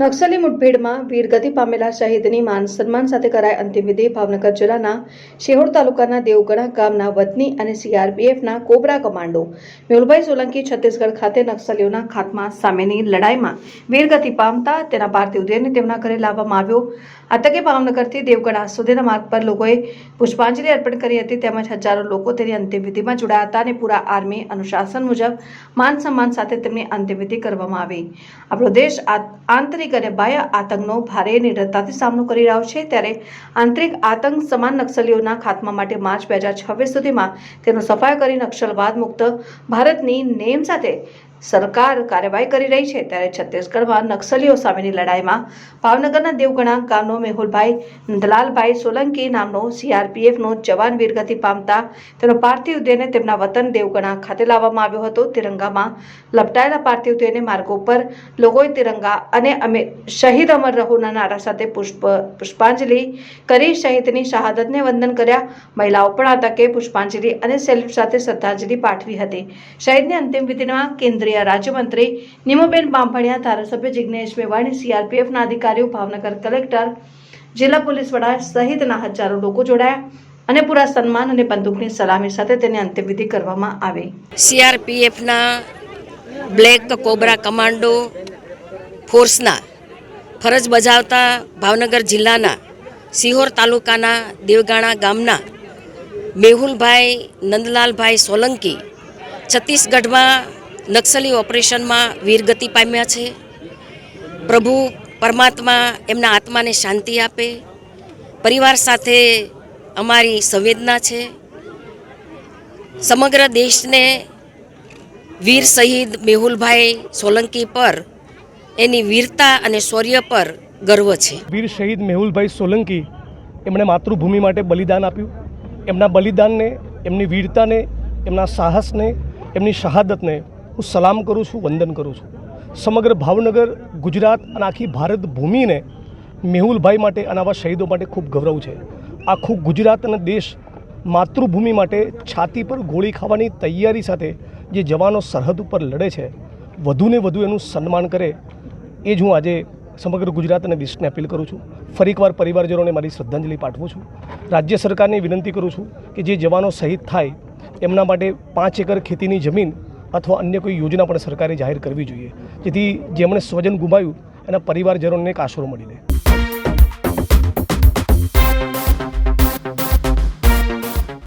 નક્સલી મુઠભેડમાં વીરગતિ પામેલા શહીદની માન સન્માન સાથે કરાય અંતિમવિધિ ભાવનગર જિલ્લાના શેહોર તાલુકાના દેવગણા ગામના વતની અને સીઆરપીએફના કોબરા કમાન્ડો. મેહુલભાઈ સોલંકી છત્તીસગઢ ખાતે નક્સલીઓના ખાત્મા સામેની લડાઈમાં વીરગતિ પામતા તેના પાર્થિવ દેહને તેમના ઘરે લાવવામાં આવ્યો. આ ભાવનગરથી દેવગણા સુધીના માર્ગ પર લોકોએ પુષ્પાંજલિ અર્પણ કરી હતી તેમજ હજારો લોકો તેની અંતિમવિધિમાં જોડાયા હતા અને પૂરા આર્મી અનુશાસન મુજબ માન સન્માન સાથે તેમની અંતિમવિધિ કરવામાં આવી. આપણો દેશ આ- આંતરિક અને બાહ્ય આતંકનો ભારે નિરંતરતાથી સામનો કરી રહ્યો છે. ત્યારે આંતરિક આતંક સમાન નક્સલીઓના ખાત્મા માટે માર્ચ બે હજાર છવ્વીસ સુધીમાં તેનો સફાયો કરી નક્સલવાદ મુક્ત ભારતની નેમ સાથે સરકાર કાર્યવાહી કરી રહી છે ત્યારે છત્તીસગઢમાં નક્સલીઓ સામેની લડાઈમાં ભાવનગરના દેવગણા ગામનો મેહુલભાઈ, નંદલાલભાઈ સોલંકી નામનો સીઆરપીએફનો જવાન વીરગતિ પામતા તેનો પાર્થિવ દેહને તેમના વતન દેવગણા ખાતે લાવવામાં આવ્યો હતો. તિરંગામાં લપટાયેલા પાર્થિવ દેહને માર્ગો પર લોકોએ તિરંગા અને અમે શહીદ અમર રહોના નારા સાથે પુષ્પ, પુષ્પાંજલિ કરી શહીદની શહાદતને વંદન કર્યા. મહિલાઓ પણ આ તકે પુષ્પાંજલિ અને સેલ્યુટ સાથે શ્રદ્ધાંજલિ પાઠવી હતી. શહીદની અંતિમ વિધિમાં કેન્દ્રીય રાજ્યમંત્રી નિમોબેન બાંભણિયા, ધારાસભ્ય જિજ્ઞેશ મેવાણી, સીઆરપીએફના અધિકારીઓ, ભાવનગર કલેક્ટર, જિલ્લા પોલીસ વડા સહિતના હજારો લોકો જોડાયા અને પૂરા સન્માન અને બંદૂકની સલામી સાથે તેની અંત્યવિધિ કરવામાં આવી. સીઆરપીએફના બ્લેક કોબરા કમાન્ડો ફોર્સના ફરજ બજાવતા ભાવનગર જિલ્લાના સિહોર તાલુકાના દેવગાણા ગામના મેહુલભાઈ નંદલાલભાઈ સોલંકી છત્તીસગઢમાં નક્સલી ઓપરેશનમાં વીરગતિ પામ્યા છે. પ્રભુ પરમાત્મા એમના આત્માને શાંતિ આપે. પરિવાર સાથે અમારી સંવેદના છે. સમગ્ર દેશને વીર શહીદ મેહુલભાઈ સોલંકી પર એની વીરતા અને શૌર્ય પર ગર્વ છે. વીર શહીદ મેહુલભાઈ સોલંકી એમણે માતૃભૂમિ માટે બલિદાન આપ્યું. એમના બલિદાનને, એમની વીરતાને, એમના સાહસને, એમની શહાદતને હું સલામ કરું છું, વંદન કરું છું. સમગ્ર ભાવનગર, ગુજરાત અને આખી ભારત ભૂમિને મેહુલભાઈ માટે અને આવા શહીદો માટે ખૂબ ગૌરવ છે. આખું ગુજરાત અને દેશ માતૃભૂમિ માટે છાતી પર ગોળી ખાવાની તૈયારી સાથે જે જવાનો સરહદ ઉપર લડે છે, વધુને વધુ એનું સન્માન કરે, એ જ હું આજે સમગ્ર ગુજરાત અને દેશને અપીલ કરું છું. ફરી એકવાર પરિવારજનોને મારી શ્રદ્ધાંજલિ પાઠવું છું. રાજ્ય સરકારને વિનંતી કરું છું કે જે જવાનો શહીદ થાય, એમના માટે પાંચ એકર ખેતીની જમીન અથવા અન્ય કોઈ યોજના પણ સરકારે જાહેર કરવી જોઈએ. જેથી જેમણે સ્વજન ગુમાવ્યું, એના પરિવારજનોને એક આશરો મળી રહે.